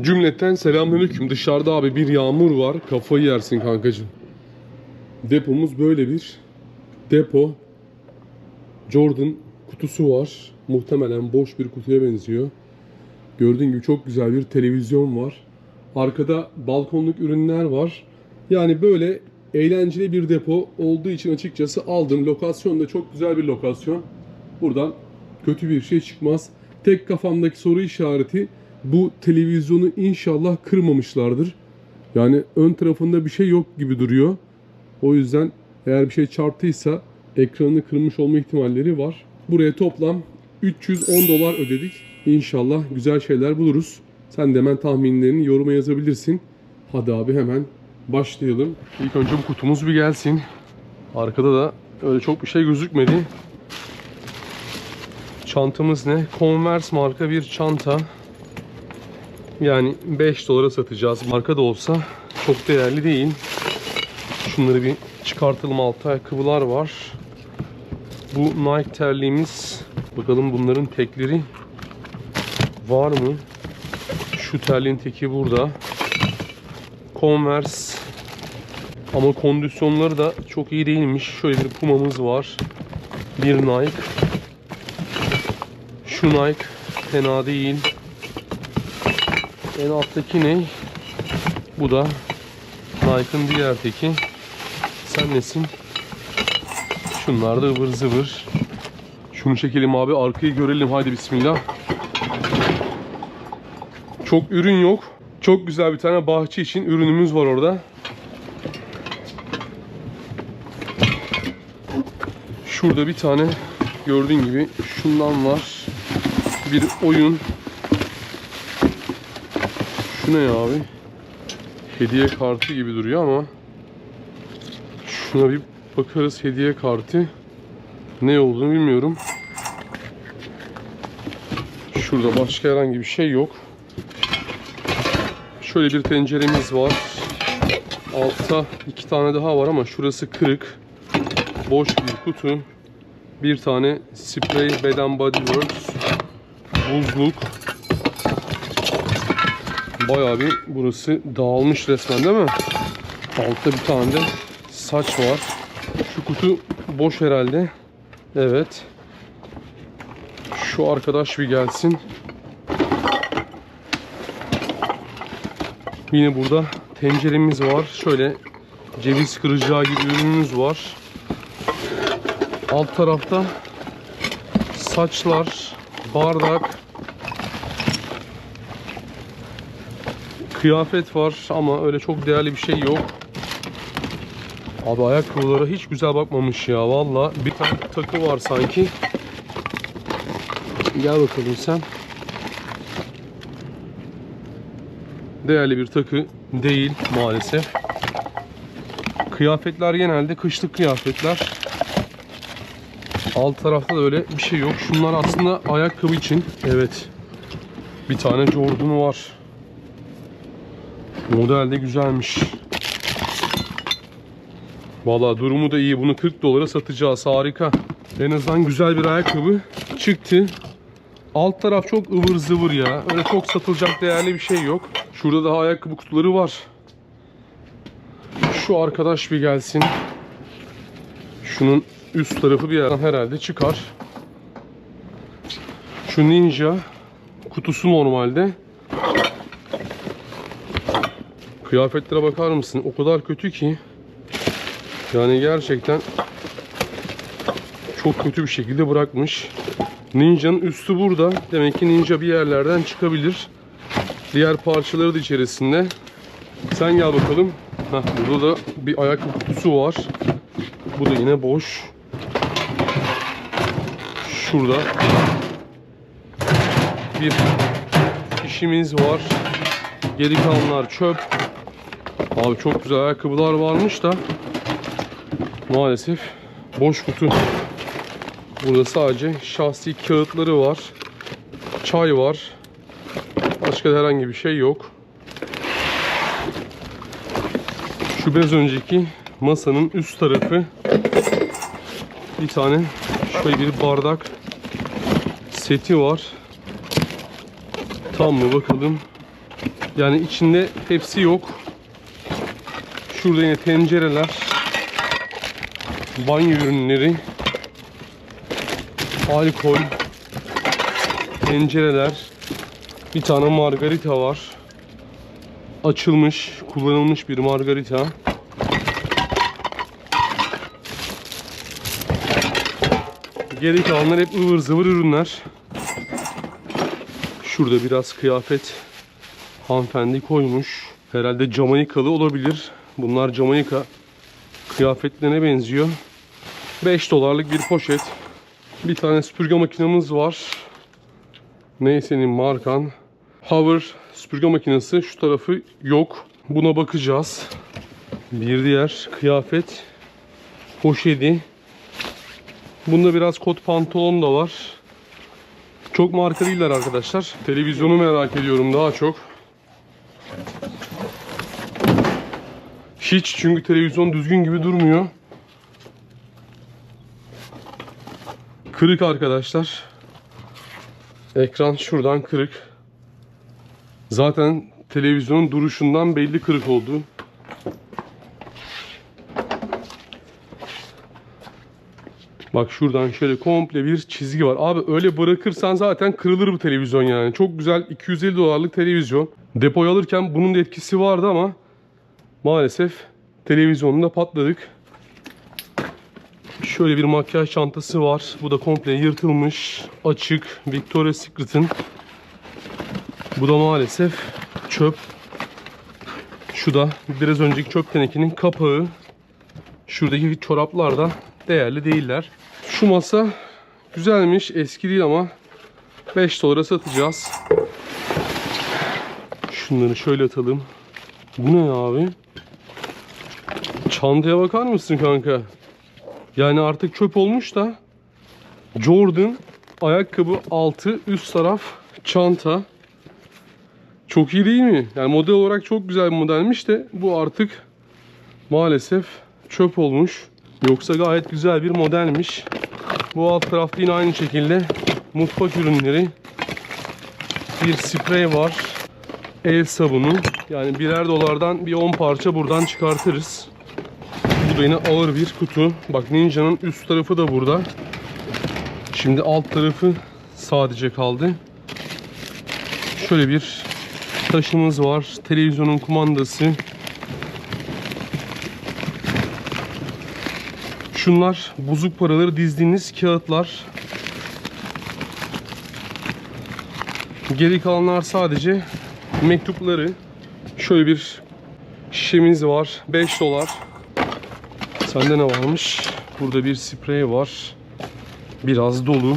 Cümleten selamünaleyküm. Dışarıda abi bir yağmur var. Kafayı yersin kankacığım. Depomuz böyle bir depo. Jordan kutusu var. Muhtemelen boş bir kutuya benziyor. Gördüğün gibi çok güzel bir televizyon var. Arkada balkonluk ürünler var. Yani böyle eğlenceli bir depo olduğu için açıkçası aldım. Lokasyon da çok güzel bir lokasyon. Buradan kötü bir şey çıkmaz. Tek kafamdaki soru işareti bu televizyonu inşallah kırmamışlardır. Yani ön tarafında bir şey yok gibi duruyor. O yüzden eğer bir şey çarptıysa ekranını kırmış olma ihtimalleri var. Buraya toplam 310 dolar ödedik. İnşallah güzel şeyler buluruz. Sen de hemen tahminlerini yoruma yazabilirsin. Hadi abi hemen başlayalım. İlk önce bu kutumuz bir gelsin. Arkada da öyle çok bir şey gözükmedi. Çantamız ne? Converse marka bir çanta. Yani 5 dolara satacağız. Marka da olsa çok değerli değil. Şunları bir çıkartalım. Altta ayakkabılar var. Bu Nike terliğimiz. Bakalım bunların tekleri var mı? Şu terliğin teki burada. Converse. Ama kondisyonları da çok iyi değilmiş. Şöyle bir Puma'mız var. Bir Nike. Şu Nike fena değil. En alttaki ne? Bu da Nike'ın diğer teki. Sen nesin? Şunlar da ıvır zıvır. Şunu çekelim abi arkayı görelim. Haydi bismillah. Çok ürün yok. Çok güzel bir tane bahçe için ürünümüz var orada. Şurada bir tane gördüğün gibi şundan var. Bir oyun. Şu ne abi? Hediye kartı gibi duruyor ama şuna bir bakarız hediye kartı. Ne olduğunu bilmiyorum. Şurada başka herhangi bir şey yok. Şöyle bir tenceremiz var. Altta iki tane daha var ama şurası kırık. Boş bir kutu. Bir tane sprey Bed Body Works. Buzluk. Bayağı bir burası dağılmış resmen değil mi? Altta bir tane de saç var. Şu kutu boş herhalde. Evet. Şu arkadaş bir gelsin. Yine burada tenceremiz var. Şöyle ceviz kıracağı gibi ürünümüz var. Alt tarafta saçlar, bardak, kıyafet var ama öyle çok değerli bir şey yok. Abi ayakkabılara hiç güzel bakmamış ya valla. Bir tane takı var sanki. Gel bakalım sen. Değerli bir takı değil maalesef. Kıyafetler genelde kışlık kıyafetler. Alt tarafta da öyle bir şey yok. Şunlar aslında ayakkabı için. Evet. Bir tane Jordan var. Model de güzelmiş. Valla durumu da iyi. Bunu 40 dolara satacağız. Harika. En azından güzel bir ayakkabı çıktı. Alt taraf çok ıvır zıvır ya. Öyle çok satılacak değerli bir şey yok. Şurada daha ayakkabı kutuları var. Şu arkadaş bir gelsin. Şunun üst tarafı bir yerden herhalde çıkar. Şu ninja kutusu normalde. Kıyafetlere bakar mısın? O kadar kötü ki. Yani gerçekten çok kötü bir şekilde bırakmış. Ninja'nın üstü burada. Demek ki Ninja bir yerlerden çıkabilir. Diğer parçaları da içerisinde. Sen gel bakalım. Heh, burada da bir ayakkabı kutusu var. Bu da yine boş. Şurada bir işimiz var. Geri kalanlar çöp. Abi çok güzel ayakkabılar varmış da maalesef boş kutu. Burada sadece şahsi kağıtları var. Çay var. Başka herhangi bir şey yok. Şu biraz önceki masanın üst tarafı bir tane şöyle bir bardak seti var. Tam mı bakalım. Yani içinde hepsi yok. Şurada yine tencereler. Banyo ürünleri. Alkol. Tencereler. Bir tane margarita var. Açılmış, kullanılmış bir margarita. Geri kalanlar hep ıvır zıvır ürünler. Şurada biraz kıyafet hanımefendi koymuş. Herhalde Jamaikalı olabilir. Bunlar Jamaika kıyafetlerine benziyor. 5 dolarlık bir poşet. Bir tane süpürge makinemiz var. Neyse'nin markan. Hover süpürge makinesi. Şu tarafı yok. Buna bakacağız. Bir diğer kıyafet poşeti. Bunda biraz kot pantolon da var. Çok marka değiller arkadaşlar. Televizyonu merak ediyorum daha çok. Hiç çünkü televizyon düzgün gibi durmuyor. Kırık arkadaşlar. Ekran şuradan kırık. Zaten televizyonun duruşundan belli kırık oldu. Bak şuradan şöyle komple bir çizgi var. Abi öyle bırakırsan zaten kırılır bu televizyon yani. Çok güzel 250 dolarlık televizyon. Depoya alırken bunun da etkisi vardı ama maalesef televizyonunda patladık. Şöyle bir makyaj çantası var. Bu da komple yırtılmış. Açık. Victoria's Secret'ın. Bu da maalesef çöp. Şu da biraz önceki çöp tenekinin kapağı. Şuradaki çoraplar da değerli değiller. Şu masa güzelmiş. Eski değil ama 5 dolara satacağız. Şunları şöyle atalım. Bu ne abi? Çantaya bakar mısın kanka? Yani artık çöp olmuş da Jordan ayakkabı altı üst taraf çanta. Çok iyi değil mi? Yani model olarak çok güzel bir modelmiş de bu artık maalesef çöp olmuş. Yoksa gayet güzel bir modelmiş. Bu alt tarafta yine aynı şekilde mutfak ürünleri. Bir sprey var. El sabunu. Yani birer dolardan bir 10 parça buradan çıkartırız. Bu yine ağır bir kutu. Bak Ninja'nın üst tarafı da burada. Şimdi alt tarafı sadece kaldı. Şöyle bir taşımız var. Televizyonun kumandası. Şunlar bozuk paraları dizdiğiniz kağıtlar. Geri kalanlar sadece mektupları. Şöyle bir şişemiz var. 5 dolar. Sende ne varmış? Burada bir sprey var. Biraz dolu.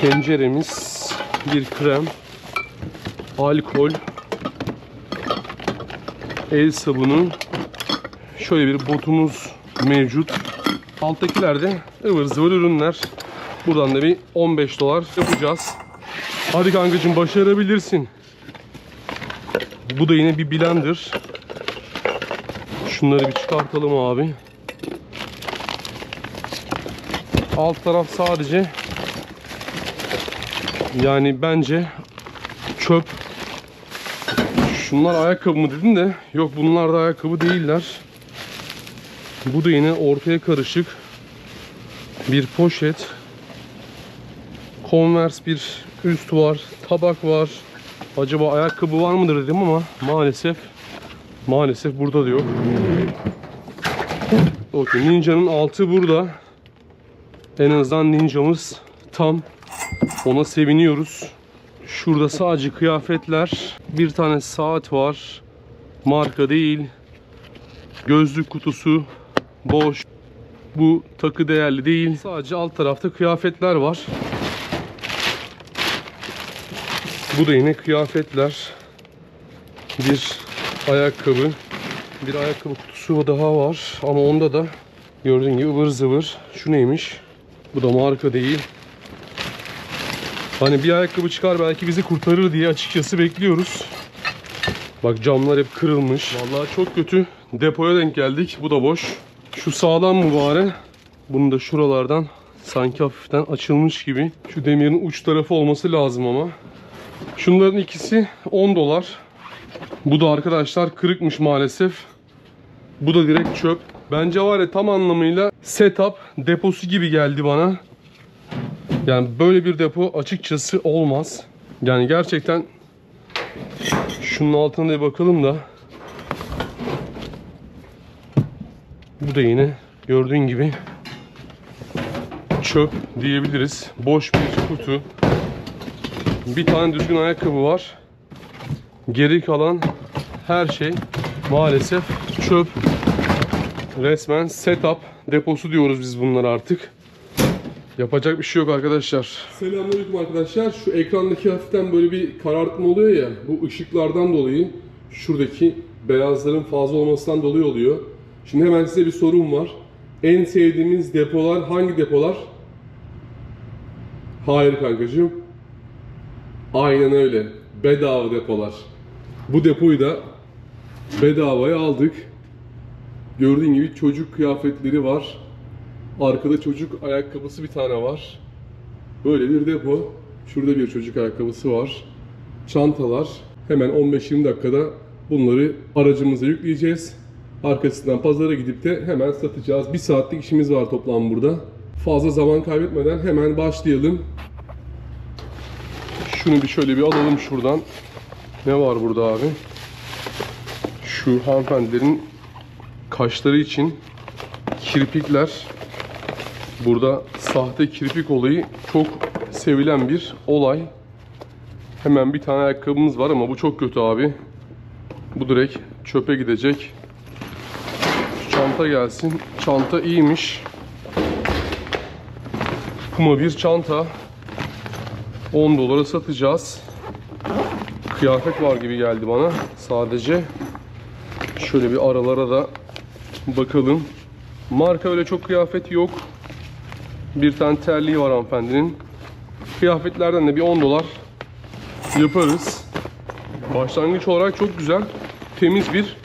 Tenceremiz. Bir krem. Alkol. El sabunu. Şöyle bir botumuz mevcut. Alttakiler de ıvır zıvır ürünler. Buradan da bir 15 dolar yapacağız. Hadi kankacığım başarabilirsin. Bu da yine bir blender. Şunları bir çıkartalım abi. Alt taraf sadece yani bence çöp. Şunlar ayakkabı mı dedin de yok bunlar da ayakkabı değiller. Bu da yine ortaya karışık bir poşet. Converse bir üst var, tabak var. Acaba ayakkabı var mıdır dedim ama maalesef maalesef burada da yok. Okey, Ninja'nın altı burada. En azından Ninja'mız tam. Ona seviniyoruz. Şurada sadece kıyafetler. Bir tane saat var. Marka değil. Gözlük kutusu boş. Bu takı değerli değil. Sadece alt tarafta kıyafetler var. Bu da yine kıyafetler. Bir ayakkabı. Bir ayakkabı kutusu daha var. Ama onda da gördüğün gibi ıvır zıvır. Şu neymiş? Bu da marka değil. Hani bir ayakkabı çıkar belki bizi kurtarır diye açıkçası bekliyoruz. Bak camlar hep kırılmış. Vallahi çok kötü. Depoya denk geldik. Bu da boş. Şu sağlam mübarek. Bunu da şuralardan sanki hafiften açılmış gibi. Şu demirin uç tarafı olması lazım ama. Şunların ikisi 10 dolar. Bu da arkadaşlar kırıkmış maalesef. Bu da direkt çöp. Bence var ya tam anlamıyla setup deposu gibi geldi bana. Yani böyle bir depo açıkçası olmaz. Yani gerçekten şunun altına bir bakalım da. Bu da yine gördüğün gibi çöp diyebiliriz. Boş bir kutu. Bir tane düzgün ayakkabı var. Geri kalan her şey maalesef çöp. Resmen setup deposu diyoruz biz bunlara artık. Yapacak bir şey yok arkadaşlar. Selamünaleyküm arkadaşlar. Şu ekrandaki hafiften böyle bir karartma oluyor ya. Bu ışıklardan dolayı şuradaki beyazların fazla olmasından dolayı oluyor. Şimdi hemen size bir sorum var. En sevdiğimiz depolar hangi depolar? Hayır kankacığım. Aynen öyle. Bedava depolar. Bu depoyu da bedavaya aldık. Gördüğün gibi çocuk kıyafetleri var. Arkada çocuk ayakkabısı bir tane var. Böyle bir depo. Şurada bir çocuk ayakkabısı var. Çantalar. Hemen 15-20 dakikada bunları aracımıza yükleyeceğiz. Arkasından pazara gidip de hemen satacağız. Bir saatlik işimiz var toplam burada. Fazla zaman kaybetmeden hemen başlayalım. Şunu bir şöyle bir alalım şuradan. Ne var burada abi? Şu hanımefendilerin kaşları için kirpikler. Burada sahte kirpik olayı çok sevilen bir olay. Hemen bir tane ayakkabımız var ama bu çok kötü abi. Bu direkt çöpe gidecek. Şu çanta gelsin. Çanta iyiymiş. Puma bir çanta. 10 dolara satacağız. Kıyafet var gibi geldi bana sadece. Şöyle bir aralara da bakalım. Marka öyle çok kıyafet yok. Bir tane terliği var hanımefendinin. Kıyafetlerden de bir 10 dolar yaparız. Başlangıç olarak çok güzel. Temiz bir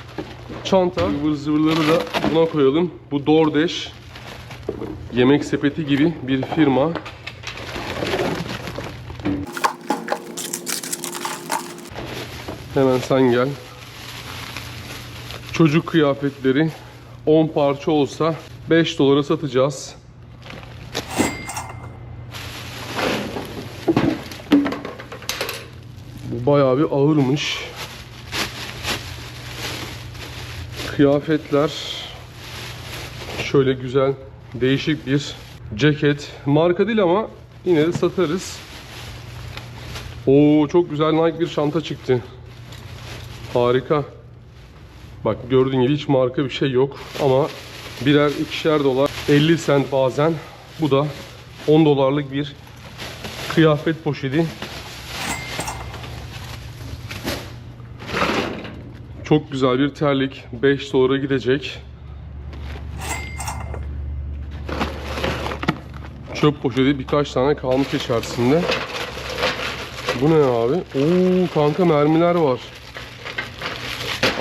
çanta. Zıvır zıvırları da buna koyalım. Bu DoorDash yemek sepeti gibi bir firma. Hemen sen gel. Çocuk kıyafetleri 10 parça olsa 5 dolara satacağız. Bu bayağı bir ağırmış. Kıyafetler şöyle güzel değişik bir ceket. Marka değil ama yine de satarız. Oo çok güzel Nike bir çanta çıktı. Harika. Bak gördüğün gibi hiç marka bir şey yok ama birer ikişer dolar 50 cent bazen. Bu da 10 dolarlık bir kıyafet poşeti. Çok güzel bir terlik 5 dolara gidecek. Çöp poşeti birkaç tane kalmış içerisinde. Bu ne abi? Oo kanka mermiler var.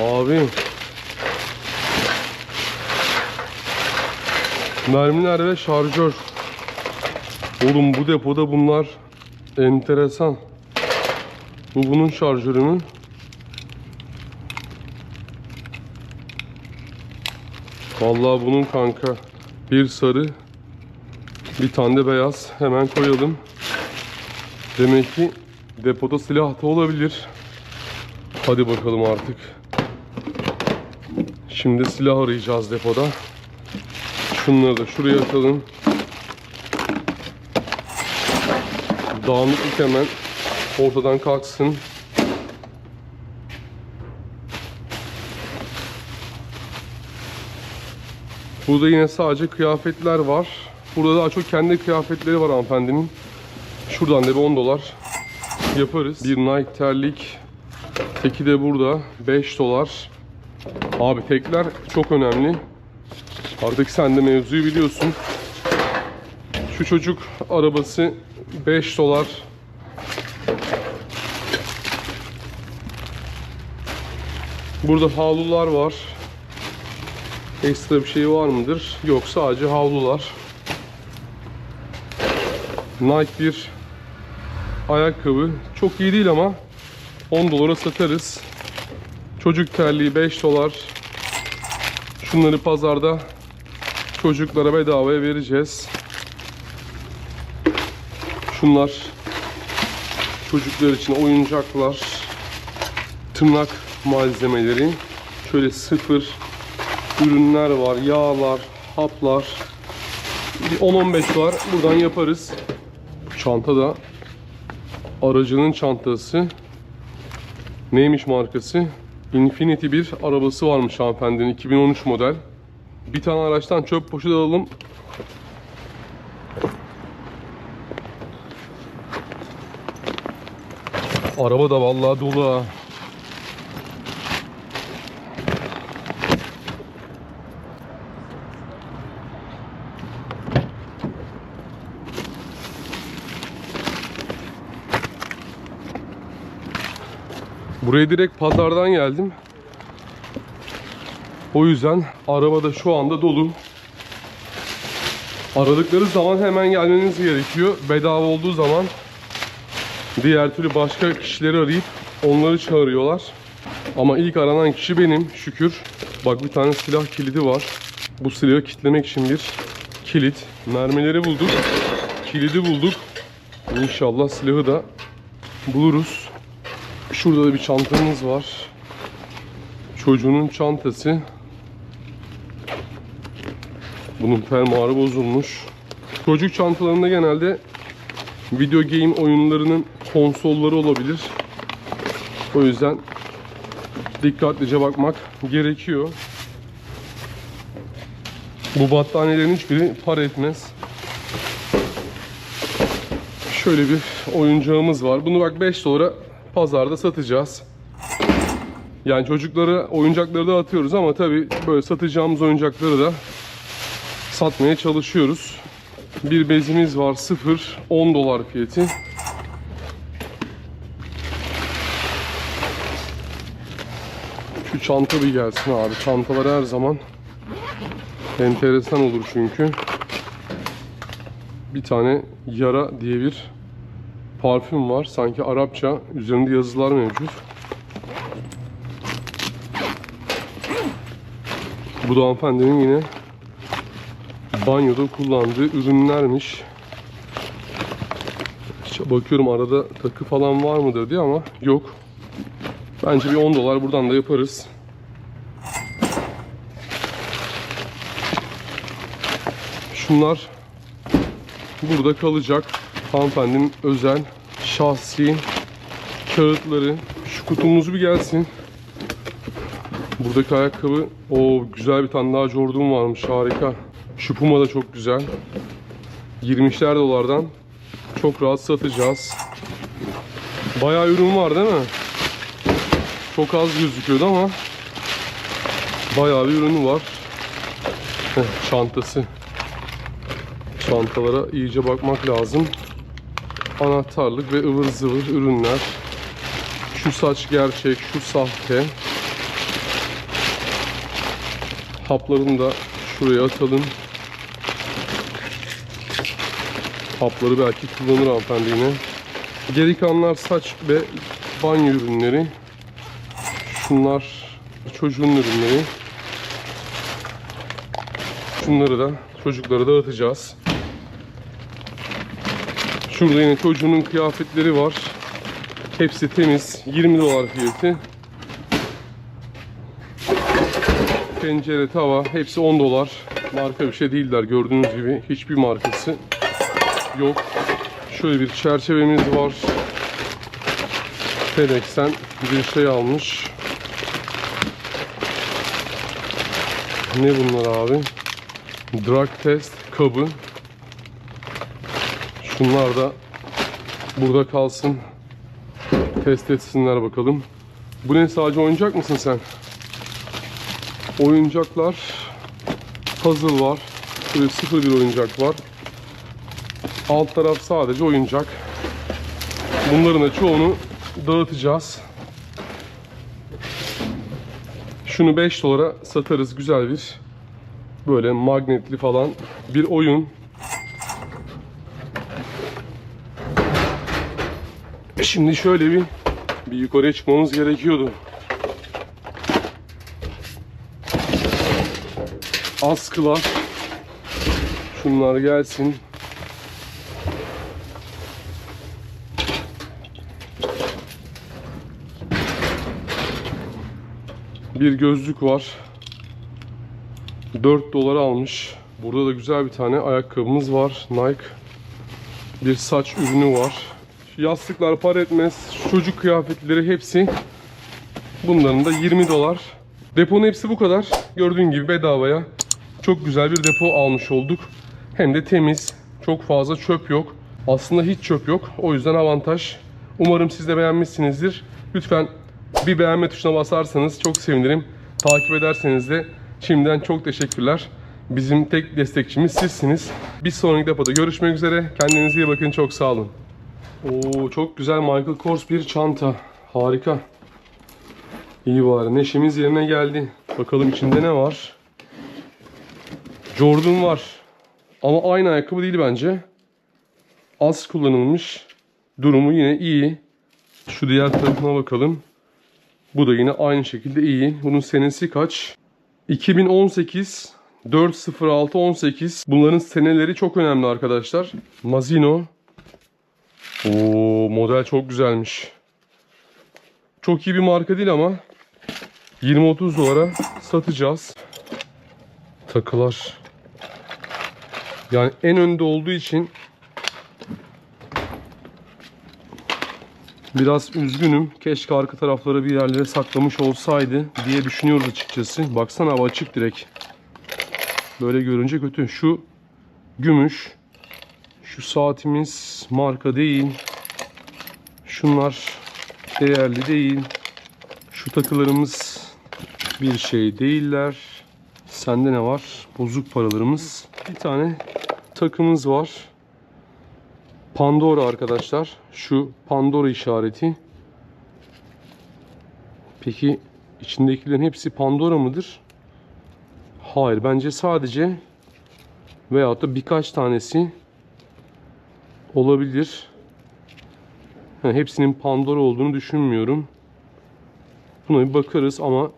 Abi. Mermiler ve şarjör. Oğlum bu depoda bunlar enteresan. Bu bunun şarjörü mü? Vallahi bunun kanka bir sarı bir tane de beyaz hemen koyalım. Demek ki depoda silah da olabilir. Hadi bakalım artık. Şimdi silah arayacağız depoda. Şunları da şuraya atalım. Dağınıklık hemen ortadan kalksın. Burada yine sadece kıyafetler var. Burada daha çok kendi kıyafetleri var hanımefendinin. Şuradan da bir 10 dolar yaparız. Bir Nike terlik. Teki de burada. 5 dolar. Abi tekler çok önemli. Artık sen de mevzuyu biliyorsun. Şu çocuk arabası 5 dolar. Burada havlular var. Ekstra bir şey var mıdır? Yok sadece havlular. Nike bir ayakkabı. Çok iyi değil ama 10 dolara satarız. Çocuk terliği 5 dolar. Şunları pazarda çocuklara bedavaya vereceğiz. Şunlar çocuklar için oyuncaklar, tırnak malzemeleri, şöyle sıfır ürünler var, yağlar, haplar. Bir 10-15 dolar buradan yaparız. Çanta da aracının çantası. Neymiş markası? Infinity bir arabası varmış hanımefendinin 2013 model. Bir tane araçtan çöp poşeti alalım. Araba da vallahi dolu ha. Buraya direkt pazardan geldim. O yüzden arabada şu anda dolu. Aradıkları zaman hemen gelmeniz gerekiyor. Bedava olduğu zaman diğer türlü başka kişileri arayıp onları çağırıyorlar. Ama ilk aranan kişi benim şükür. Bak bir tane silah kilidi var. Bu silahı kitlemek için bir kilit. Mermileri bulduk. Kilidi bulduk. İnşallah silahı da buluruz. Şurada da bir çantamız var. Çocuğunun çantası. Bunun fermuarı bozulmuş. Çocuk çantalarında genelde video game oyunlarının konsolları olabilir. O yüzden dikkatlice bakmak gerekiyor. Bu battaniyelerin hiçbiri para etmez. Şöyle bir oyuncağımız var. Bunu bak 5 dolara pazarda satacağız. Yani çocuklara oyuncakları da atıyoruz ama tabi böyle satacağımız oyuncakları da satmaya çalışıyoruz. Bir bezimiz var 0 10 dolar fiyatı. Şu çanta bir gelsin abi. Çantalar her zaman enteresan olur çünkü. Bir tane Yara diye bir parfüm var. Sanki Arapça. Üzerinde yazılar mevcut. Bu da hanımefendinin yine banyoda kullandığı ürünlermiş. İşte bakıyorum arada takı falan var mıdır diye ama yok. Bence bir 10 dolar buradan da yaparız. Şunlar burada kalacak. Hanımefendinin özel şahsi kağıtları. Şu kutumuz bir gelsin. Buradaki ayakkabı o güzel bir tane daha Jordan varmış harika. Şu Puma da çok güzel. 20'şer dolardan çok rahat satacağız. Bayağı ürün var değil mi? Çok az gözüküyordu ama bayağı bir ürünü var. Heh, çantası. Çantalara iyice bakmak lazım. Anahtarlık ve ıvır zıvır ürünler. Şu saç gerçek, şu sahte. Haplarını da şuraya atalım. Hapları belki kullanır hanımefendi yine. Geri kalanlar saç ve banyo ürünleri. Şunlar çocuğun ürünleri. Şunları da çocuklara dağıtacağız. Şurada yine çocuğunun kıyafetleri var. Hepsi temiz. 20 dolar fiyatı. Tencere, tava hepsi 10 dolar. Marka bir şey değiller gördüğünüz gibi. Hiçbir markası yok. Şöyle bir çerçevemiz var. FedEx'ten bir şey almış. Ne bunlar abi? Drug test kabı. Şunlar da burada kalsın. Test etsinler bakalım. Bu ne sadece oyuncak mısın sen? Oyuncaklar puzzle var. Böyle sıfır bir oyuncak var. Alt taraf sadece oyuncak. Bunların da çoğunu dağıtacağız. Şunu 5 dolara satarız. Güzel bir böyle magnetli falan bir oyun. Şimdi şöyle bir bir yukarıya çıkmamız gerekiyordu. Askılar. Şunlar gelsin. Bir gözlük var. 4 dolara almış. Burada da güzel bir tane ayakkabımız var. Nike. Bir saç ürünü var. Yastıklar para etmez. Çocuk kıyafetleri hepsi. Bunların da 20 dolar. Deponun hepsi bu kadar. Gördüğün gibi bedavaya. Çok güzel bir depo almış olduk. Hem de temiz. Çok fazla çöp yok. Aslında hiç çöp yok. O yüzden avantaj. Umarım siz de beğenmişsinizdir. Lütfen bir beğenme tuşuna basarsanız çok sevinirim. Takip ederseniz de şimdiden çok teşekkürler. Bizim tek destekçimiz sizsiniz. Bir sonraki depoda görüşmek üzere. Kendinize iyi bakın. Çok sağ olun. Oo çok güzel Michael Kors bir çanta. Harika. İyi bari. Neşemiz yerine geldi. Bakalım içinde ne var? Jordan var. Ama aynı ayakkabı değil bence. Az kullanılmış. Durumu yine iyi. Şu diğer tarafına bakalım. Bu da yine aynı şekilde iyi. Bunun senesi kaç? 2018 40618. Bunların seneleri çok önemli arkadaşlar. Mazino. Oo model çok güzelmiş. Çok iyi bir marka değil ama 20-30 dolara satacağız. Takılar. Yani en önde olduğu için Biraz üzgünüm. Keşke arka tarafları bir yerlere saklamış olsaydı diye düşünüyoruz açıkçası. Baksana abi açık direkt. Böyle görünce kötü. Şu gümüş. Şu saatimiz marka değil. Şunlar değerli değil. Şu takılarımız bir şey değiller. Sende ne var? Bozuk paralarımız. Bir tane takımız var. Pandora arkadaşlar. Şu Pandora işareti. Peki içindekilerin hepsi Pandora mıdır? Hayır. Bence sadece veyahut da birkaç tanesi olabilir. Ha, hepsinin Pandora olduğunu düşünmüyorum. Buna bir bakarız ama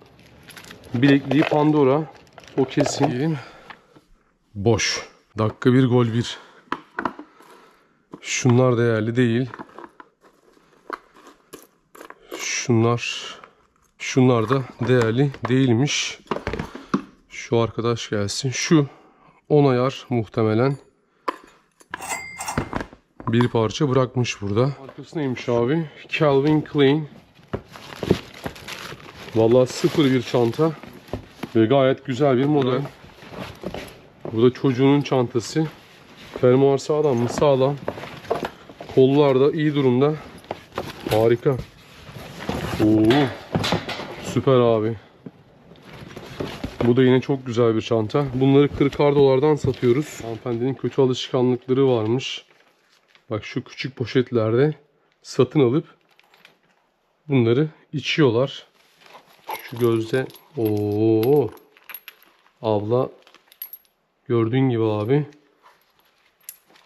bilekliği Pandora. O kesin. Diyelim. Boş. Dakika bir gol bir. Şunlar değerli değil. Şunlar şunlar da değerli değilmiş. Şu arkadaş gelsin. Şu 10 ayar muhtemelen. Bir parça bırakmış burada. Arkası neymiş abi? Calvin Klein. Vallahi sıfır bir çanta. Ve gayet güzel bir model. Bu da çocuğunun çantası. Fermuar sağlam mı? Sağlam. Kollar da iyi durumda. Harika. Oo. Süper abi. Bu da yine çok güzel bir çanta. Bunları 40 dolardan satıyoruz. Hanımefendinin kötü alışkanlıkları varmış. Bak şu küçük poşetlerde satın alıp bunları içiyorlar. Şu gözde Oo. Abla gördüğün gibi abi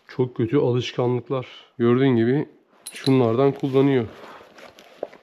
çok kötü alışkanlıklar. Gördüğün gibi şunlardan kullanıyor.